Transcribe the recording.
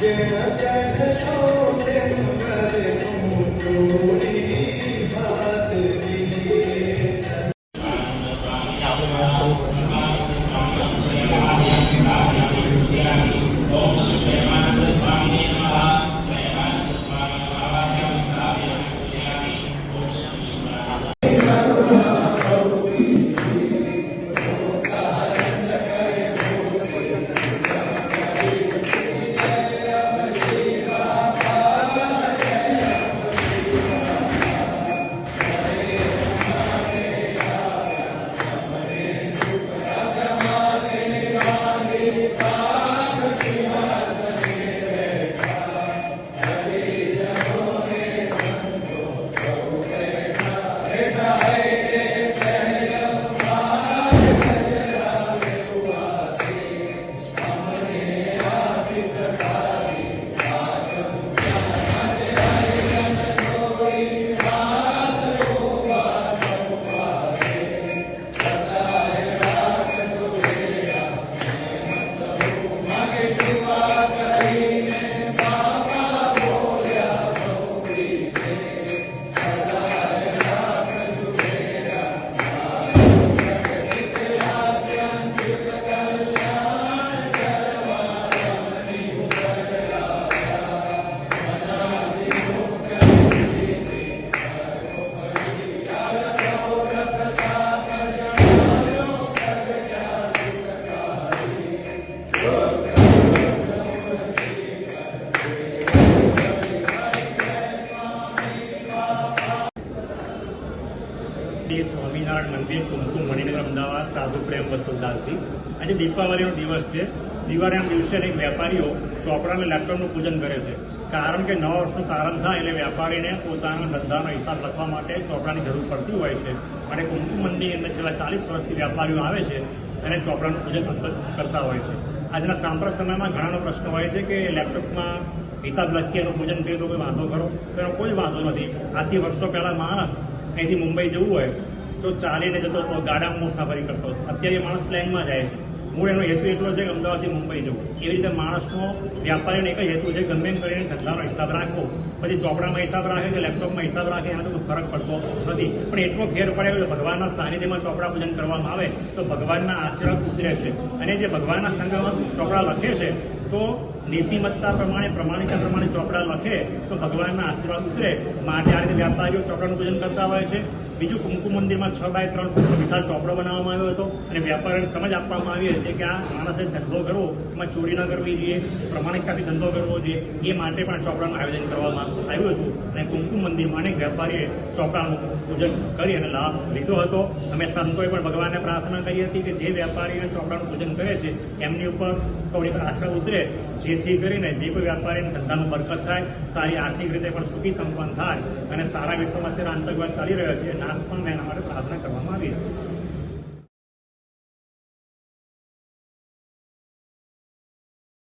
ಜಯ ಜಯ ಶೋಧೆ ಮುಖ ಮುಖ શ્રી સ્વામિનારાયણ મંદિર, કુમકુમ, મણિનગર, અમદાવાદ, સાધુ પ્રેમ વસુદાસજી આજે દીપાવલીનો દિવસ છે. દિવાળીના દિવસે અનેક વેપારીઓ ચોપડાને લેપટોપનું પૂજન કરે છે. કારણ કે નવા વર્ષનું પ્રારંભ થાય એટલે વેપારીને પોતાના ધંધાનો હિસાબ લખવા માટે ચોપડાની જરૂર પડતી હોય છે. અને કુમકુમ મંદિરની અંદર છેલ્લા ચાલીસ વર્ષથી વેપારીઓ આવે છે અને ચોપડાનું પૂજન કરતા હોય છે. આજના સાંપ્રત સમયમાં ઘણાનો પ્રશ્ન હોય છે કે લેપટોપમાં હિસાબ લખીએ એનું પૂજન કરીએ તો કોઈ વાંધો ખરો? તો એનો કોઈ વાંધો નથી. આથી વર્ષો પહેલાં માણસ અહીંથી મુંબઈ જવું હોય તો ચાલીને જતો હતો ગાડામાં મુસાફરી કરતો હતો. અત્યારે માણસ પ્લેનમાં જાય છે. મૂળ એનો હેતુ એટલો છે કે અમદાવાદથી મુંબઈ જવું. એવી રીતે માણસનો, વ્યાપારીનો એક જ હેતુ છે ગમે એમ કરીને ધંધાનો હિસાબ રાખવો. પછી ચોપડામાં હિસાબ રાખે કે લેપટોપમાં હિસાબ રાખે એનાથી કોઈ ફરક પડતો નથી. પણ એટલો ફેર પડે કે ભગવાનના સાનિધ્યમાં ચોપડા પૂજન કરવામાં આવે, તો ભગવાનના આશીર્વાદ ઉતરે છે. અને જે ભગવાનના સંઘમાં ચોપડા લખે છે, તો નીતિમત્તા પ્રમાણે પ્રમાણિકતા પ્રમાણે ચોપડા લખે તો ભગવાનના આશીર્વાદ ઉતરે. માટે આ રીતે વ્યાપારીઓ ચોપડાનું પૂજન કરતા હોય છે. બીજું કુમકુમ મંદિરમાં છ બાય ત્રણ ફૂટનો વિશાળ ચોપડો બનાવવામાં આવ્યો હતો અને વેપારીઓને સમજ આપવામાં આવી હતી કે આ માણસે ધંધો કરવો, એમાં ચોરી ન કરવી જોઈએ, પ્રમાણિકતાથી ધંધો કરવો જોઈએ, એ માટે પણ ચોપડાનું આયોજન કરવામાં આવ્યું હતું. અને કુમકુમ મંદિરમાં અનેક વેપારીએ ચોપડાનું પૂજન કરી અને લાભ લીધો હતો. અમે સંતોએ પણ ભગવાનને પ્રાર્થના કરી હતી કે જે વેપારીને ચોપડાનું પૂજન કરે છે, એમની ઉપર સૌની પર આશરા ઉતરે. જેથી કરીને જે કોઈ વેપારીને ધંધામાં બરકત થાય, સારી આર્થિક રીતે પણ સુખી સંપન્ન થાય અને સારા વિશ્વમાં અત્યારે આતંકવાદ ચાલી રહ્યો છે નાશ પણ એના માટે પ્રાર્થના કરવામાં આવી હતી